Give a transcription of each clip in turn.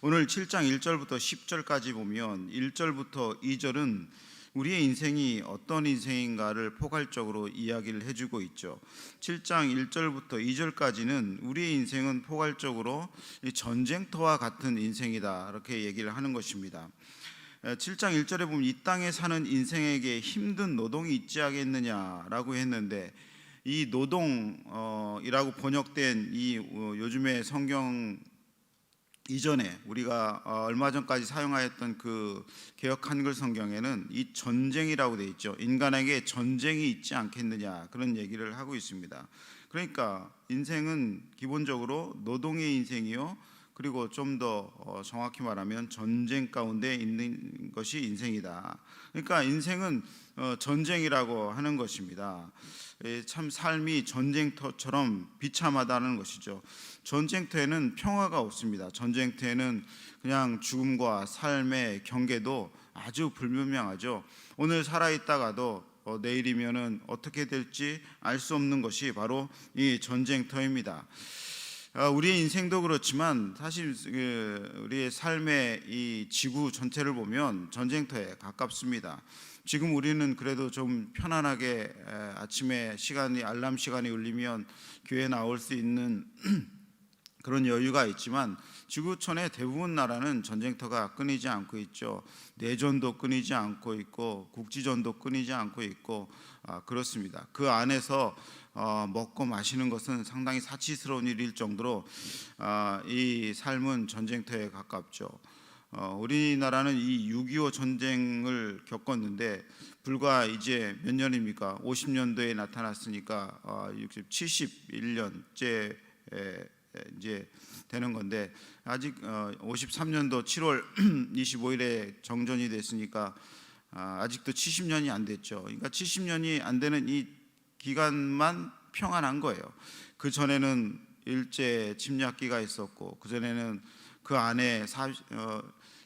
오늘 7장 1절부터 10절까지 보면 1절부터 2절은 우리의 인생이 어떤 인생인가를 포괄적으로 이야기를 해주고 있죠. 7장 1절부터 2절까지는 우리의 인생은 포괄적으로 이 전쟁터와 같은 인생이다 이렇게 얘기를 하는 것입니다. 7장 1절에 보면 이 땅에 사는 인생에게 힘든 노동이 있지 않겠느냐라고 했는데 이 노동이라고 번역된 이 어, 요즘의 성경 이전에 우리가 어, 얼마 전까지 사용하였던 그 개혁 한글 성경에는 이 전쟁이라고 돼 있죠. 인간에게 전쟁이 있지 않겠느냐 그런 얘기를 하고 있습니다. 그러니까 인생은 기본적으로 노동의 인생이요. 그리고 좀 더 정확히 말하면 전쟁 가운데 있는 것이 인생이다. 그러니까 인생은 어, 전쟁이라고 하는 것입니다. 예, 참 삶이 전쟁터처럼 비참하다는 것이죠. 전쟁터에는 평화가 없습니다. 전쟁터에는 그냥 죽음과 삶의 경계도 아주 불분명하죠. 오늘 살아 있다가도 어, 내일이면은 어떻게 될지 알 수 없는 것이 바로 이 전쟁터입니다. 아, 우리의 인생도 그렇지만 사실 그 우리의 삶의 이 지구 전체를 보면 전쟁터에 가깝습니다. 지금 우리는 그래도 좀 편안하게 아침에 시간이 알람 시간이 울리면 교회 나올 수 있는 그런 여유가 있지만 지구촌의 대부분 나라는 전쟁터가 끊이지 않고 있죠. 내전도 끊이지 않고 있고 국지전도 끊이지 않고 있고 아, 그렇습니다. 그 안에서 어, 먹고 마시는 것은 상당히 사치스러운 일일 정도로 아, 이 삶은 전쟁터에 가깝죠. 어, 우리나라는 이 6.25 전쟁을 겪었는데 불과 이제 몇 년입니까? 50년도에 나타났으니까 어, 60, 71년째 이제 되는 건데 아직 어, 53년도 7월 25일에 정전이 됐으니까 아, 아직도 70년이 안 됐죠. 그러니까 70년이 안 되는 이 기간만 평안한 거예요. 그 전에는 일제 침략기가 있었고 그 전에는 그 안에 사, 어,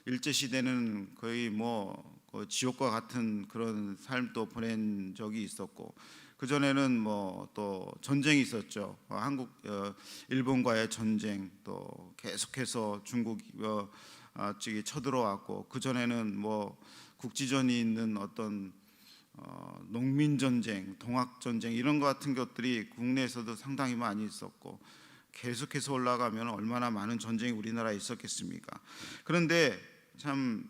일제 시대는 거의 뭐 그 지옥과 같은 그런 삶도 보낸 적이 있었고 그 전에는 뭐 또 전쟁이 있었죠. 어, 한국 어, 일본과의 전쟁 또 계속해서 중국 어, 아, 쳐들어왔고 그 전에는 뭐 국지전이 있는 어떤 어, 농민 전쟁, 동학 전쟁 이런 것 같은 것들이 국내에서도 상당히 많이 있었고 계속해서 올라가면 얼마나 많은 전쟁이 우리나라에 있었겠습니까? 그런데 참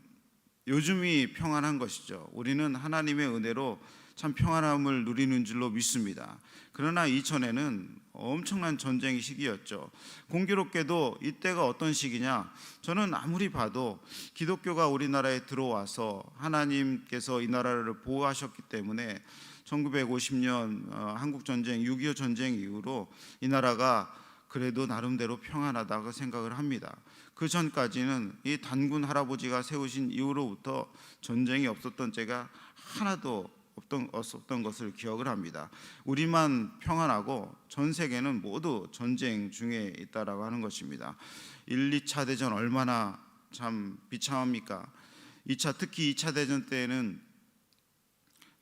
요즘이 평안한 것이죠. 우리는 하나님의 은혜로 참 평안함을 누리는 줄로 믿습니다. 그러나 이전에는 엄청난 전쟁의 시기였죠. 공교롭게도 이때가 어떤 시기냐? 저는 아무리 봐도 기독교가 우리나라에 들어와서 하나님께서 이 나라를 보호하셨기 때문에 1950년 어, 한국 전쟁, 6.25 전쟁 이후로 이 나라가 그래도 나름대로 평안하다고 생각을 합니다. 그 전까지는 이 단군 할아버지가 세우신 이후로부터 전쟁이 없었던 때가 하나도 없던, 없었던 것을 기억을 합니다. 우리만 평안하고 전 세계는 모두 전쟁 중에 있다라고 하는 것입니다. 1, 2차 대전 얼마나 참 비참합니까? 2차 특히 2차 대전 때에는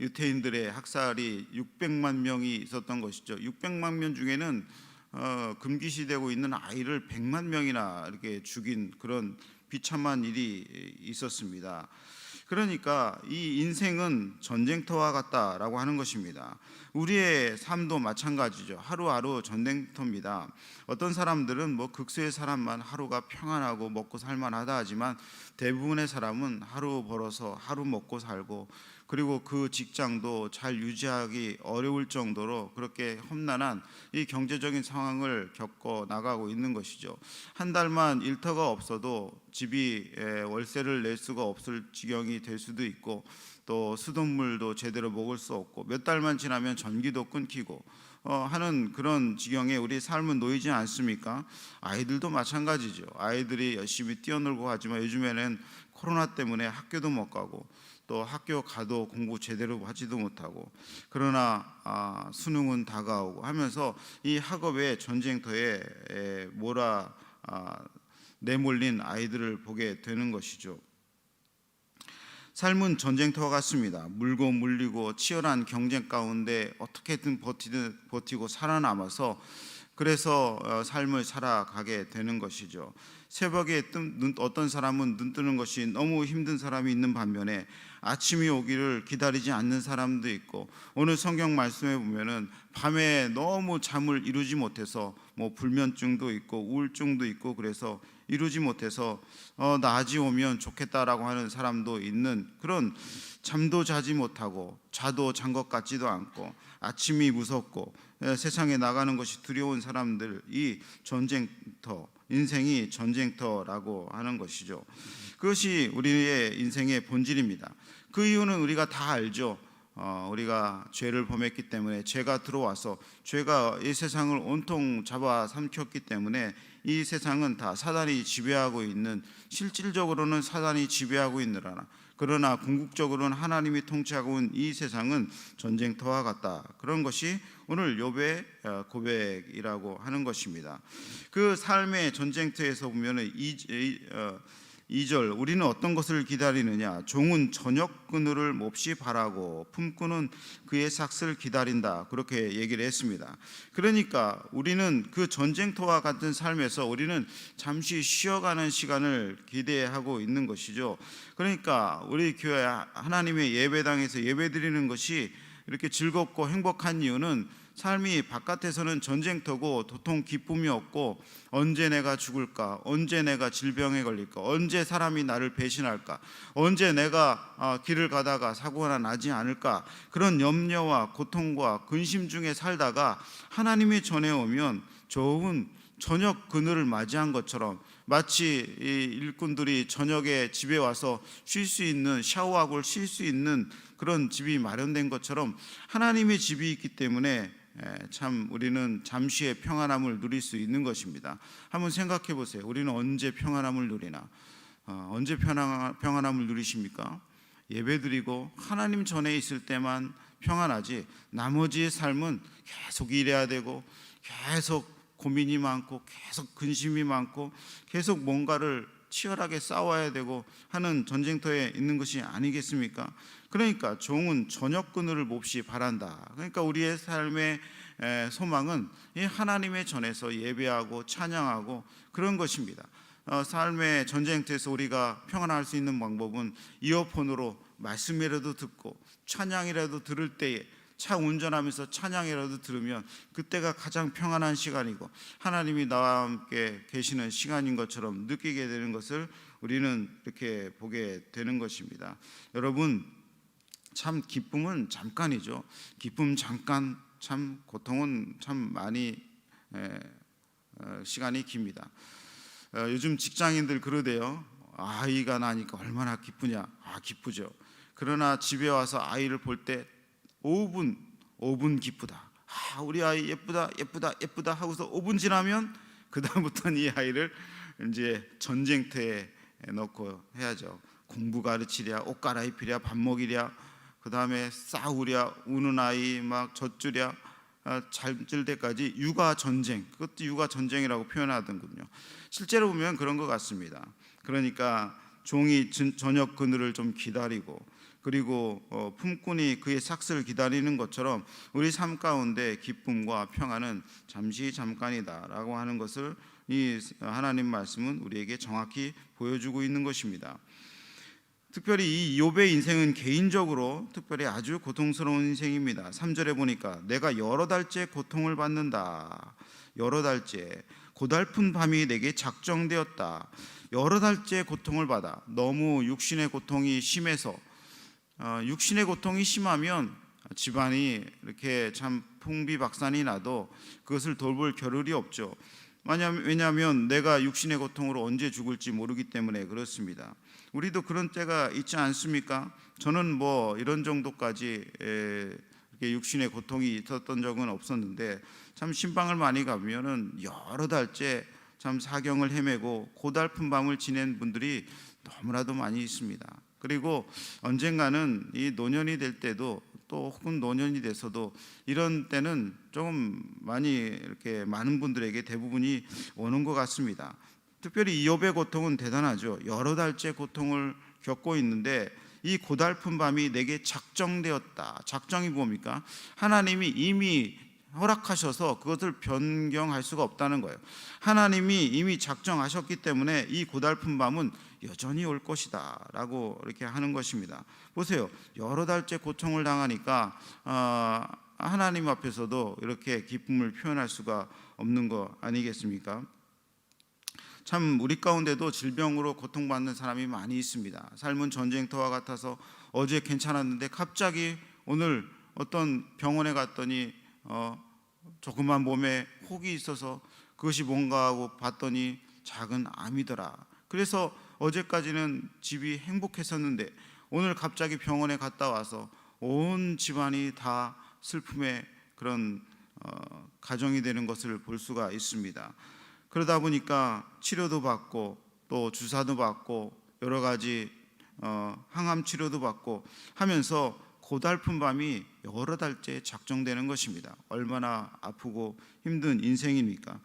유태인들의 학살이 600만 명이 있었던 것이죠. 600만 명 중에는 어, 금기시되고 있는 아이를 100만 명이나 이렇게 죽인 그런 비참한 일이 있었습니다. 그러니까 이 인생은 전쟁터와 같다라고 하는 것입니다. 우리의 삶도 마찬가지죠. 하루하루 전쟁터입니다. 어떤 사람들은 뭐 극소의 사람만 하루가 평안하고 먹고 살만하다 하지만 대부분의 사람은 하루 벌어서 하루 먹고 살고 그리고 그 직장도 잘 유지하기 어려울 정도로 그렇게 험난한 이 경제적인 상황을 겪어 나가고 있는 것이죠. 한 달만 일터가 없어도 집이 월세를 낼 수가 없을 지경이 될 수도 있고 또 수돗물도 제대로 먹을 수 없고 몇 달만 지나면 전기도 끊기고 어, 하는 그런 지경에 우리 삶은 놓이지 않습니까? 아이들도 마찬가지죠. 아이들이 열심히 뛰어놀고 하지만 요즘에는 코로나 때문에 학교도 못 가고 또 학교 가도 공부 제대로 하지도 못하고 그러나 아, 수능은 다가오고 하면서 이 학업의 전쟁터에 몰아 아, 내몰린 아이들을 보게 되는 것이죠. 삶은 전쟁터와 같습니다. 물고 물리고 치열한 경쟁 가운데 어떻게든 버티고 살아남아서 그래서 어, 삶을 살아가게 되는 것이죠. 새벽에 뜬, 눈, 어떤 사람은 눈 뜨는 것이 너무 힘든 사람이 있는 반면에 아침이 오기를 기다리지 않는 사람도 있고 오늘 성경 말씀에 보면은 밤에 너무 잠을 이루지 못해서 뭐 불면증도 있고 우울증도 있고 그래서 이루지 못해서 어, 낮이 오면 좋겠다라고 하는 사람도 있는 그런 잠도 자지 못하고 자도 잔 것 같지도 않고 아침이 무섭고 에, 세상에 나가는 것이 두려운 사람들이 전쟁터 인생이 전쟁터라고 하는 것이죠. 그것이 우리의 인생의 본질입니다. 그 이유는 우리가 다 알죠. 어, 우리가 죄를 범했기 때문에 죄가 들어와서 죄가 이 세상을 온통 잡아 삼켰기 때문에 이 세상은 다 사단이 지배하고 있는 실질적으로는 사단이 지배하고 있느라나 그러나 궁극적으로는 하나님이 통치하고 있는 이 세상은 전쟁터와 같다. 그런 것이 오늘 욥의 어, 고백이라고 하는 것입니다. 그 삶의 전쟁터에서 보면은 이, 이 어, 2절 우리는 어떤 것을 기다리느냐 종은 저녁 그늘을 몹시 바라고 품꾼은 그의 삭슬 기다린다 그렇게 얘기를 했습니다. 그러니까 우리는 그 전쟁터와 같은 삶에서 우리는 잠시 쉬어가는 시간을 기대하고 있는 것이죠. 그러니까 우리 교회 하나님의 예배당에서 예배드리는 것이 이렇게 즐겁고 행복한 이유는 삶이 바깥에서는 전쟁터고 도통 기쁨이 없고 언제 내가 죽을까? 언제 내가 질병에 걸릴까? 언제 사람이 나를 배신할까? 언제 내가 아, 길을 가다가 사고가 나지 않을까? 그런 염려와 고통과 근심 중에 살다가 하나님이 전해오면 좋은 저녁 그늘을 맞이한 것처럼 마치 이 일꾼들이 저녁에 집에 와서 쉴 수 있는 샤워하고 쉴 수 있는 그런 집이 마련된 것처럼 하나님의 집이 있기 때문에 에, 참 우리는 잠시의 평안함을 누릴 수 있는 것입니다. 한번 생각해 보세요. 우리는 언제 평안함을 누리나? 어, 언제 평안, 평안함을 누리십니까? 예배드리고 하나님 전에 있을 때만 평안하지 나머지의 삶은 계속 일해야 되고 계속 고민이 많고 계속 근심이 많고 계속 뭔가를 치열하게 싸워야 되고 하는 전쟁터에 있는 것이 아니겠습니까? 그러니까 종은 저녁 그늘을 몹시 바란다. 그러니까 우리의 삶의 소망은 이 하나님의 전에서 예배하고 찬양하고 그런 것입니다. 어, 삶의 전쟁터에서 우리가 평안할 수 있는 방법은 이어폰으로 말씀이라도 듣고 찬양이라도 들을 때에 차 운전하면서 찬양이라도 들으면 그때가 가장 평안한 시간이고 하나님이 나와 함께 계시는 시간인 것처럼 느끼게 되는 것을 우리는 이렇게 보게 되는 것입니다. 여러분 참 기쁨은 잠깐이죠. 기쁨 잠깐, 참 고통은 참 많이 에, 어, 시간이 깁니다. 어, 요즘 직장인들 그러대요. 아이가 나니까 얼마나 기쁘냐. 아 기쁘죠. 그러나 집에 와서 아이를 볼 때 5분, 5분 기쁘다. 아 우리 아이 예쁘다, 예쁘다, 예쁘다 하고서 5분 지나면 그 다음부터는 이 아이를 이제 전쟁터에 넣고 해야죠. 공부 가르치랴, 옷 갈아입히랴, 밥 먹이랴. 그 다음에 싸우랴 우는 아이 막 젖주랴 아, 잘질 때까지 육아 전쟁 그것도 육아 전쟁이라고 표현하던군요. 실제로 보면 그런 것 같습니다. 그러니까 종이 저녁 그늘을 좀 기다리고 그리고 어, 품꾼이 그의 삭스를 기다리는 것처럼 우리 삶 가운데 기쁨과 평안은 잠시 잠깐이다라고 하는 것을 이 하나님 말씀은 우리에게 정확히 보여주고 있는 것입니다. 특별히 이 욥의 인생은 개인적으로 특별히 아주 고통스러운 인생입니다. 3절에 보니까 내가 여러 달째 고통을 받는다. 여러 달째 고달픈 밤이 내게 작정되었다. 여러 달째 고통을 받아 너무 육신의 고통이 심해서 어, 육신의 고통이 심하면 집안이 이렇게 참 풍비박산이 나도 그것을 돌볼 겨를이 없죠. 왜냐하면 내가 육신의 고통으로 언제 죽을지 모르기 때문에 그렇습니다. 우리도 그런 때가 있지 않습니까? 저는 뭐 이런 정도까지 육신의 고통이 있었던 적은 없었는데 참 신방을 많이 가면은 여러 달째 참 사경을 헤매고 고달픈 밤을 지낸 분들이 너무나도 많이 있습니다. 그리고 언젠가는 이 노년이 될 때도 또 혹은 노년이 돼서도 이런 때는 조금 많이 이렇게 많은 분들에게 대부분이 오는 것 같습니다. 특별히 이욥의 고통은 대단하죠. 여러 달째 고통을 겪고 있는데 이 고달픈 밤이 내게 작정되었다. 작정이 뭡니까? 하나님이 이미 허락하셔서 그것을 변경할 수가 없다는 거예요. 하나님이 이미 작정하셨기 때문에 이 고달픈 밤은 여전히 올 것이다 라고 이렇게 하는 것입니다. 보세요. 여러 달째 고통을 당하니까 아, 하나님 앞에서도 이렇게 기쁨을 표현할 수가 없는 거 아니겠습니까? 참 우리 가운데도 질병으로 고통받는 사람이 많이 있습니다. 삶은 전쟁터와 같아서 어제 괜찮았는데 갑자기 오늘 어떤 병원에 갔더니 어, 조그만 몸에 혹이 있어서 그것이 뭔가 하고 봤더니 작은 암이더라. 그래서 어제까지는 집이 행복했었는데 오늘 갑자기 병원에 갔다 와서 온 집안이 다 슬픔의 그런 어, 가정이 되는 것을 볼 수가 있습니다. 그러다 보니까 치료도 받고 또 주사도 받고 여러 가지 어, 항암 치료도 받고 하면서 고달픈 밤이 여러 달째 작정되는 것입니다. 얼마나 아프고 힘든 인생입니까?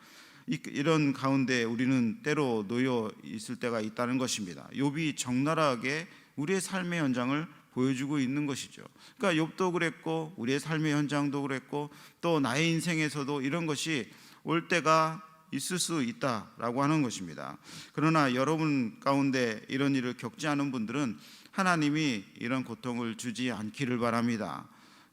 이- 이런 가운데 우리는 때로 놓여 있을 때가 있다는 것입니다. 욥이 적나라하게 우리의 삶의 현장을 보여주고 있는 것이죠. 그러니까 욥도 그랬고 우리의 삶의 현장도 그랬고 또 나의 인생에서도 이런 것이 올 때가 있을 수 있다라고 하는 것입니다. 그러나 여러분 가운데 이런 일을 겪지 않은 분들은 하나님이 이런 고통을 주지 않기를 바랍니다.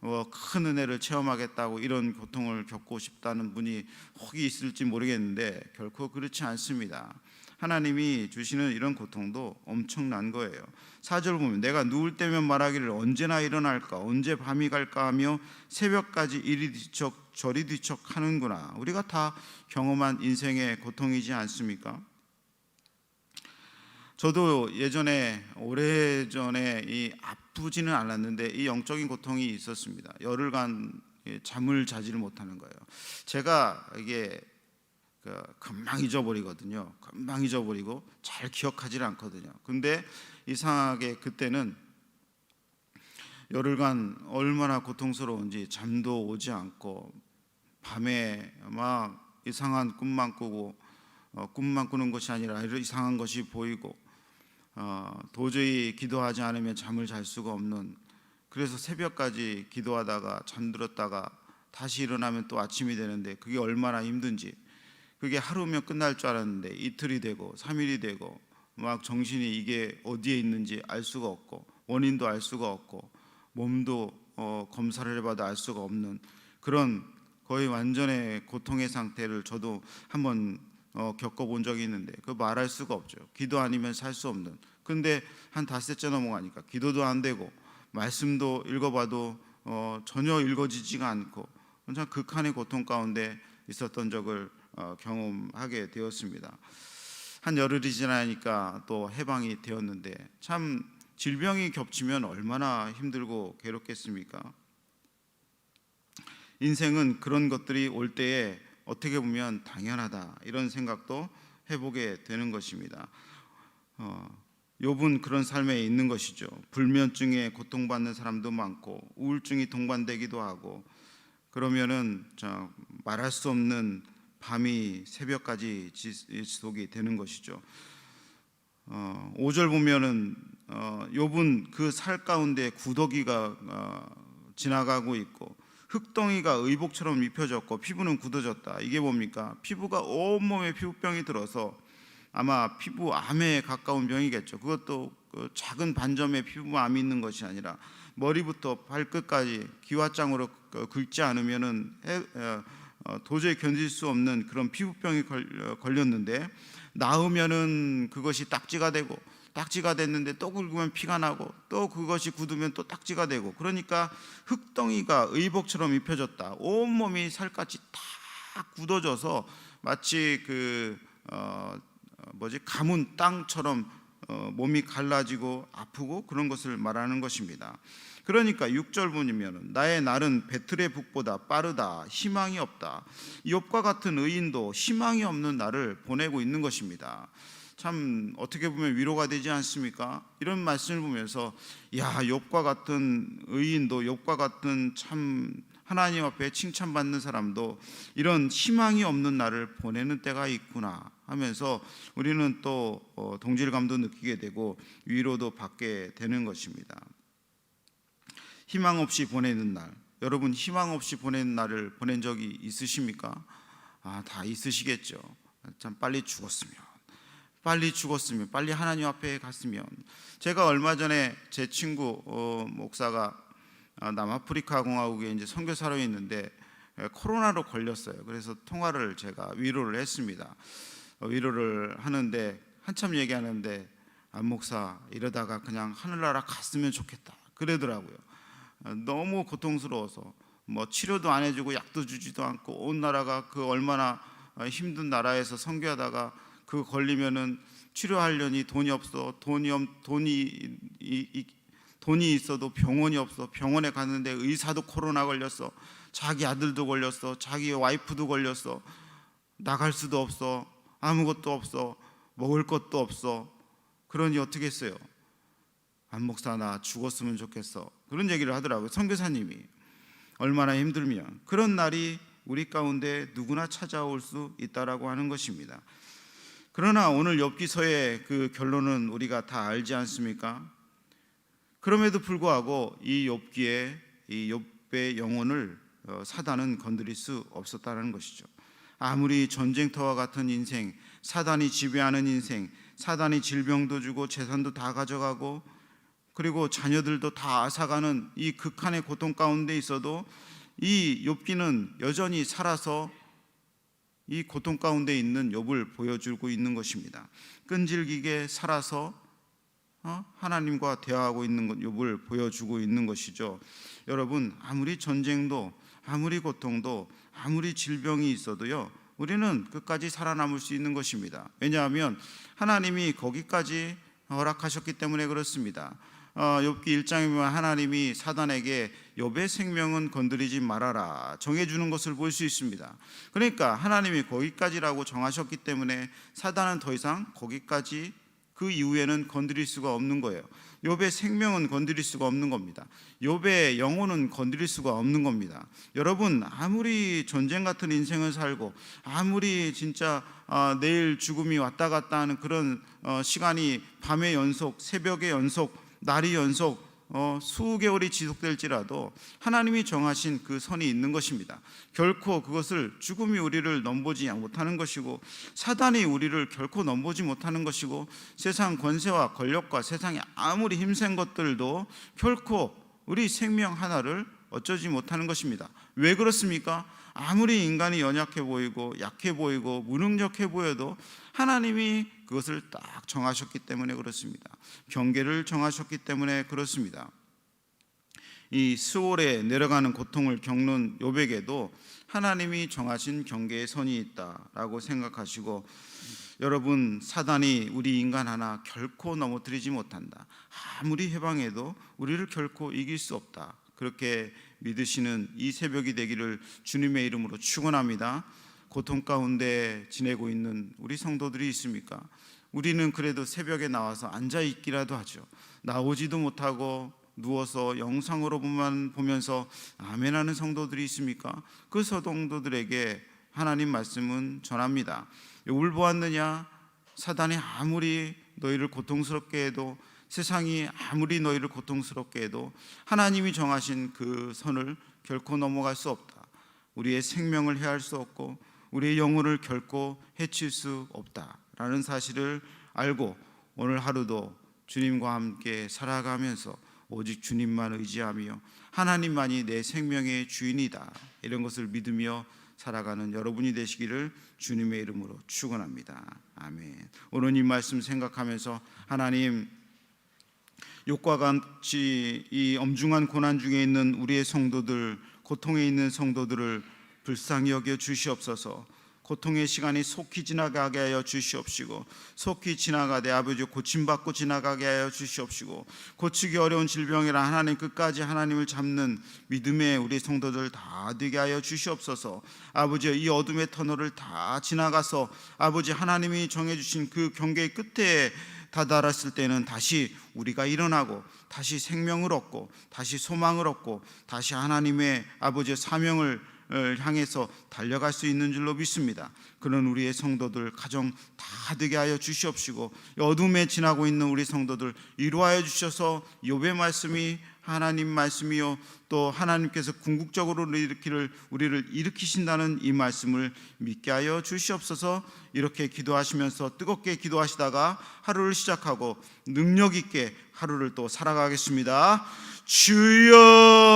어, 큰 은혜를 체험하겠다고 이런 고통을 겪고 싶다는 분이 혹이 있을지 모르겠는데 결코 그렇지 않습니다. 하나님이 주시는 이런 고통도 엄청난 거예요. 사절 보면 내가 누울 때면 말하기를 언제나 일어날까 언제 밤이 갈까 하며 새벽까지 이리 뒤척 저리 뒤척 하는구나. 우리가 다 경험한 인생의 고통이지 않습니까? 저도 예전에 오래전에 이 아프지는 않았는데 이 영적인 고통이 있었습니다. 열흘간 예, 잠을 자지를 못하는 거예요. 제가 이게 그 금방 잊어버리거든요. 금방 잊어버리고 잘 기억하지 않거든요. 근데 이상하게 그때는 열흘간 얼마나 고통스러운지 잠도 오지 않고 밤에 막 이상한 꿈만 꾸고 어, 꿈만 꾸는 것이 아니라 이상한 것이 보이고 어, 도저히 기도하지 않으면 잠을 잘 수가 없는 그래서 새벽까지 기도하다가 잠들었다가 다시 일어나면 또 아침이 되는데 그게 얼마나 힘든지. 그게 하루면 끝날 줄 알았는데 이틀이 되고 3일이 되고 막 정신이 이게 어디에 있는지 알 수가 없고 원인도 알 수가 없고 몸도 어, 검사를 해봐도 알 수가 없는 그런 거의 완전의 고통의 상태를 저도 한번 어, 겪어본 적이 있는데 그 말할 수가 없죠. 기도 아니면 살 수 없는. 근데 한 닷새째 넘어가니까 기도도 안 되고 말씀도 읽어봐도 어, 전혀 읽어지지가 않고 참 극한의 고통 가운데 있었던 적을 어, 경험하게 되었습니다. 한 열흘이 지나니까 또 해방이 되었는데 참 질병이 겹치면 얼마나 힘들고 괴롭겠습니까? 인생은 그런 것들이 올 때에 어떻게 보면 당연하다 이런 생각도 해보게 되는 것입니다. 어, 욥은 그런 삶에 있는 것이죠. 불면증에 고통받는 사람도 많고 우울증이 동반되기도 하고 그러면은 저 말할 수 없는 밤이 새벽까지 지속이 되는 것이죠. 어, 5절 보면은 어, 욥은 그 살 가운데 구더기가 어, 지나가고 있고 흙덩이가 의복처럼 입혀졌고 피부는 굳어졌다. 이게 뭡니까? 피부가 온몸에 피부병이 들어서 아마 피부암에 가까운 병이겠죠. 그것도 그 작은 반점의 피부암이 있는 것이 아니라 머리부터 발끝까지 기와장으로 그 긁지 않으면은 해- 어, 어, 도저히 견딜 수 없는 그런 피부병이 걸- 어, 걸렸는데 나으면은 그것이 딱지가 되고 딱지가 됐는데 또 긁으면 피가 나고 또 그것이 굳으면 또 딱지가 되고 그러니까 흙덩이가 의복처럼 입혀졌다. 온 몸이 살갗이 다 굳어져서 마치 그 어, 어, 뭐지 가문 땅처럼 어, 몸이 갈라지고 아프고 그런 것을 말하는 것입니다. 그러니까 6절 보면 나의 날은 배틀의 북보다 빠르다 희망이 없다 욥과 같은 의인도 희망이 없는 날을 보내고 있는 것입니다. 참 어떻게 보면 위로가 되지 않습니까? 이런 말씀을 보면서 야 욥과 같은 의인도 욥과 같은 참 하나님 앞에 칭찬받는 사람도 이런 희망이 없는 날을 보내는 때가 있구나 하면서 우리는 또 어, 동질감도 느끼게 되고 위로도 받게 되는 것입니다. 희망 없이 보내는 날 여러분 희망 없이 보낸 날을 보낸 적이 있으십니까? 아, 다 있으시겠죠. 참 빨리 죽었으면 빨리 죽었으면 빨리 하나님 앞에 갔으면 제가 얼마 전에 제 친구 어, 목사가 아, 남아프리카 공화국에 이제 선교사로 있는데 에, 코로나로 걸렸어요. 그래서 통화를 제가 위로를 했습니다. 어, 위로를 하는데 한참 얘기하는데 안 목사 이러다가 그냥 하늘나라 갔으면 좋겠다 그러더라고요. 어, 너무 고통스러워서 뭐 치료도 안 해주고 약도 주지도 않고 온 나라가 그 얼마나 어, 힘든 나라에서 선교하다가 그 걸리면은 치료하려니 돈이 없어. 돈이 없 돈이 이, 이, 돈이 있어도 병원이 없어. 병원에 갔는데 의사도 코로나 걸렸어. 자기 아들도 걸렸어. 자기 와이프도 걸렸어. 나갈 수도 없어. 아무것도 없어. 먹을 것도 없어. 그러니 어떻게 했어요? 안 목사 나 죽었으면 좋겠어. 그런 얘기를 하더라고요 선교사님이. 얼마나 힘들면. 그런 날이 우리 가운데 누구나 찾아올 수 있다라고 하는 것입니다. 그러나 오늘 엽기서의 그 결론은 우리가 다 알지 않습니까? 그럼에도 불구하고 이 엽기의 이 엽의 영혼을 어, 사단은 건드릴 수 없었다는 것이죠. 아무리 전쟁터와 같은 인생, 사단이 지배하는 인생, 사단이 질병도 주고 재산도 다 가져가고 그리고 자녀들도 다 앗아가는 이 극한의 고통 가운데 있어도 이 욥기는 여전히 살아서 이 고통 가운데 있는 욥을 보여주고 있는 것입니다. 끈질기게 살아서 어? 하나님과 대화하고 있는 것 욥을 보여주고 있는 것이죠. 여러분 아무리 전쟁도 아무리 고통도 아무리 질병이 있어도요. 우리는 끝까지 살아남을 수 있는 것입니다. 왜냐하면 하나님이 거기까지 허락하셨기 때문에 그렇습니다. 어, 욥기 1장에 보면 하나님이 사단에게 욥의 생명은 건드리지 말아라 정해 주는 것을 볼 수 있습니다. 그러니까 하나님이 거기까지라고 정하셨기 때문에 사단은 더 이상 거기까지 그 이후에는 건드릴 수가 없는 거예요. 욥의 생명은 건드릴 수가 없는 겁니다. 욥의 영혼은 건드릴 수가 없는 겁니다. 여러분 아무리 전쟁 같은 인생을 살고 아무리 진짜 어, 내일 죽음이 왔다 갔다 하는 그런 어, 시간이 밤의 연속, 새벽의 연속 날이 연속 어, 수개월이 지속될지라도 하나님이 정하신 그 선이 있는 것입니다. 결코 그것을 죽음이 우리를 넘보지 못하는 것이고 사단이 우리를 결코 넘보지 못하는 것이고 세상 권세와 권력과 세상에 아무리 힘센 것들도 결코 우리 생명 하나를 어쩌지 못하는 것입니다. 왜 그렇습니까? 아무리 인간이 연약해 보이고 약해 보이고 무능력해 보여도 하나님이 그것을 딱 정하셨기 때문에 그렇습니다. 경계를 정하셨기 때문에 그렇습니다. 이 스월에 내려가는 고통을 겪는 요백에도 하나님이 정하신 경계의 선이 있다라고 생각하시고 여러분 사단이 우리 인간 하나 결코 넘어뜨리지 못한다. 아무리 해방해도 우리를 결코 이길 수 없다. 그렇게 믿으시는 이 새벽이 되기를 주님의 이름으로 축원합니다. 고통 가운데 지내고 있는 우리 성도들이 있습니까? 우리는 그래도 새벽에 나와서 앉아 있기라도 하죠. 나오지도 못하고 누워서 영상으로만 보면서 아멘하는 성도들이 있습니까? 그 성도들에게 하나님 말씀은 전합니다. 울 보았느냐? 사단이 아무리 너희를 고통스럽게 해도 세상이 아무리 너희를 고통스럽게 해도 하나님이 정하신 그 선을 결코 넘어갈 수 없다. 우리의 생명을 해할 수 없고 우리의 영혼을 결코 해칠 수 없다라는 사실을 알고 오늘 하루도 주님과 함께 살아가면서 오직 주님만 의지하며 하나님만이 내 생명의 주인이다 이런 것을 믿으며 살아가는 여러분이 되시기를 주님의 이름으로 축원합니다. 아멘. 오늘 이 말씀 생각하면서 하나님 욕과 같이 이 엄중한 고난 중에 있는 우리의 성도들 고통에 있는 성도들을 불쌍히 여겨 주시옵소서. 고통의 시간이 속히 지나가게 하여 주시옵시고 속히 지나가되 아버지 고침받고 지나가게 하여 주시옵시고 고치기 어려운 질병이라 하나님 끝까지 하나님을 잡는 믿음의 우리 성도들 다 되게 하여 주시옵소서 아버지 이 어둠의 터널을 다 지나가서 아버지 하나님이 정해주신 그 경계의 끝에 다다랐을 때는 다시 우리가 일어나고 다시 생명을 얻고 다시 소망을 얻고 다시 하나님의 아버지의 사명을 향해서 달려갈 수 있는 줄로 믿습니다. 그런 우리의 성도들 가정 다 되게 하여 주시옵시고 어둠에 지나고 있는 우리 성도들 이루하여 주셔서 욥의 말씀이 하나님 말씀이요 또 하나님께서 궁극적으로 일으키를 우리를 일으키신다는 이 말씀을 믿게 하여 주시옵소서. 이렇게 기도하시면서 뜨겁게 기도하시다가 하루를 시작하고 능력 있게 하루를 또 살아가겠습니다. 주여